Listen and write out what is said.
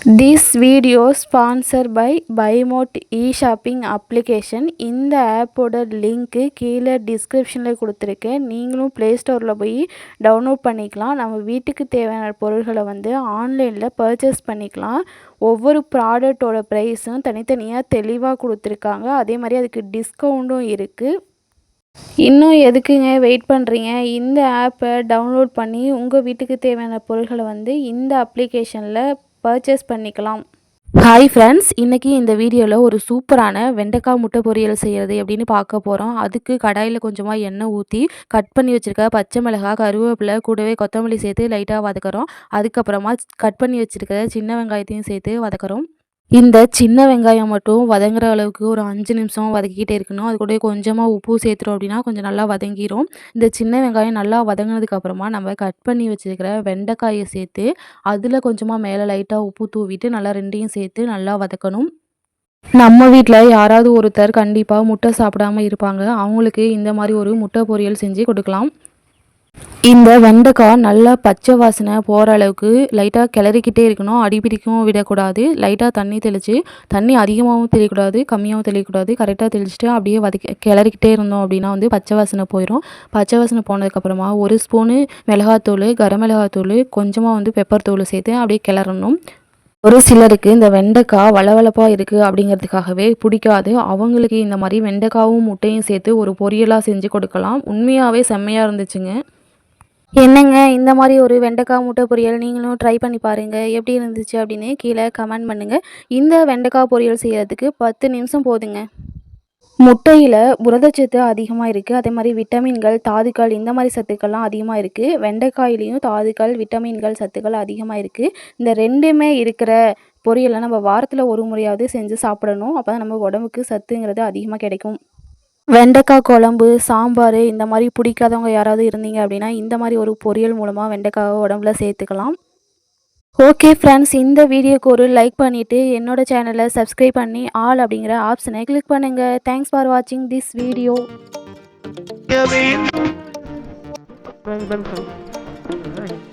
This video sponsor by பைமோட் e shopping application இந்த ஆப்போட லிங்க்கு கீழே டிஸ்கிரிப்ஷனில் கொடுத்துருக்கேன். நீங்களும் ப்ளே ஸ்டோரில் போய் டவுன்லோட் பண்ணிக்கலாம். நம்ம வீட்டுக்கு தேவையான பொருள்களை வந்து ஆன்லைனில் பர்ச்சேஸ் பண்ணிக்கலாம். ஒவ்வொரு ப்ராடக்டோட ப்ரைஸும் தனித்தனியாக தெளிவாக கொடுத்துருக்காங்க. அதே மாதிரி அதுக்கு டிஸ்கவுண்ட்டும் இருக்குது இன்னும் எதுக்குங்க வெயிட் பண்ணுறீங்க இந்த ஆப்பை டவுன்லோட் பண்ணி உங்கள் வீட்டுக்கு தேவையான பொருள்களை வந்து இந்த அப்ளிகேஷனில் பர்ச்சேஸ் பண்ணிக்கலாம். ஹாய் ஃப்ரெண்ட்ஸ் இன்றைக்கி இந்த வீடியோவில் ஒரு சூப்பரான வெண்டைக்காய் முட்டை பொரியல் செய்கிறது அப்படின்னு பார்க்க போகிறோம் அதுக்கு கடாயில் கொஞ்சமாக எண்ணெய் ஊற்றி கட் பண்ணி வச்சுருக்க பச்சை மிளகாய் கருவேப்பிலை கூடவே கொத்தமல்லி சேர்த்து லைட்டாக வதக்குறோம். அதுக்கப்புறமா கட் பண்ணி வச்சுருக்கிற சின்ன வெங்காயத்தையும் சேர்த்து வதக்குறோம். இந்த சின்ன வெங்காயம் மட்டும் வதங்குற அளவுக்கு ஒரு அஞ்சு நிமிஷம் வதக்கிக்கிட்டே இருக்கணும். அது கூட கொஞ்சமாக உப்பு சேர்த்துறோம் அப்படின்னா கொஞ்சம் நல்லா வதங்கிரும். இந்த சின்ன வெங்காயம் நல்லா வதங்கினதுக்கப்புறமா நம்ம கட் பண்ணி வச்சுருக்கிற வெண்டைக்காயை சேர்த்து அதில் கொஞ்சமாக மேலே லைட்டாக உப்பு தூவிட்டு நல்லா ரெண்டையும் சேர்த்து நல்லா வதக்கணும். நம்ம வீட்டில் யாராவது ஒருத்தர் கண்டிப்பாக முட்டை சாப்பிடாம இருப்பாங்க. அவங்களுக்கு இந்த மாதிரி ஒரு முட்டை பொரியல் செஞ்சு கொடுக்கலாம். இந்த வெண்டைக்காய் நல்லா பச்சை வாசனை போகிற அளவுக்கு லைட்டாக கிளறிக்கிட்டே இருக்கணும். அடிப்பிடிக்கவும் விடக்கூடாது. லைட்டாக தண்ணி தெளித்து தண்ணி அதிகமாகவும் தெளிக்கக்கூடாது கம்மியாகவும் தெளிக்கக்கூடாது கரெக்டாக தெளிச்சுட்டு அப்படியே வதக்கி கிளறிக்கிட்டே இருந்தோம் அப்படின்னா வந்து பச்சை வாசனை போயிடும் பச்சை வாசனை போனதுக்கப்புறமா ஒரு ஸ்பூனு மிளகாத்தூள் கரம் மிளகாத்தூள் கொஞ்சமாக வந்து பெப்பர் தூள் சேர்த்து அப்படியே கிளறணும். ஒரு சிலருக்கு இந்த வெண்டைக்காய் வளவளப்பாக இருக்குது அப்படிங்கிறதுக்காகவே பிடிக்காது. அவங்களுக்கு இந்த மாதிரி வெண்டைக்காவும் முட்டையும் சேர்த்து ஒரு பொரியலாக செஞ்சு கொடுக்கலாம். உண்மையாகவே செம்மையாக இருந்துச்சுங்க. என்னங்க இந்த மாதிரி ஒரு வெண்டைக்காய் முட்டை பொரியல் நீங்களும் ட்ரை பண்ணி பாருங்கள் எப்படி இருந்துச்சு அப்படின்னு கீழே கமெண்ட் பண்ணுங்கள் இந்த வெண்டைக்காய் பொரியல் செய்கிறதுக்கு பத்து நிமிஷம் போதுங்க. முட்டையில் புரதச்சத்து அதிகமாக இருக்குது அதே மாதிரி விட்டமின்கள் தாதுக்கள் இந்த மாதிரி சத்துக்கள்லாம் அதிகமாக இருக்குது வெண்டைக்காயிலையும் தாதுக்கள் விட்டமின்கள் சத்துக்கள் அதிகமாக இருக்குது இந்த ரெண்டுமே இருக்கிற பொரியலை நம்ம வாரத்தில் ஒரு முறையாவது செஞ்சு சாப்பிடணும். அப்போ தான் நம்ம உடம்புக்கு சத்துங்கிறது அதிகமாக கிடைக்கும். வெண்டைக்காய் குழம்பு சாம்பார் இந்த மாதிரி பிடிக்காதவங்க யாராவது இருந்தீங்க அப்படின்னா இந்த மாதிரி ஒரு பொரியல் மூலமாக வெண்டைக்காவை உடம்புல சேர்த்துக்கலாம். ஓகே ஃப்ரெண்ட்ஸ் இந்த வீடியோக்கு ஒரு லைக் பண்ணிவிட்டு என்னோட சேனலை சப்ஸ்கிரைப் பண்ணி ஆல் அப்படிங்கிற ஆப்ஷனை கிளிக் பண்ணுங்கள் தேங்க்ஸ் ஃபார் வாட்சிங் திஸ் வீடியோ Welcome.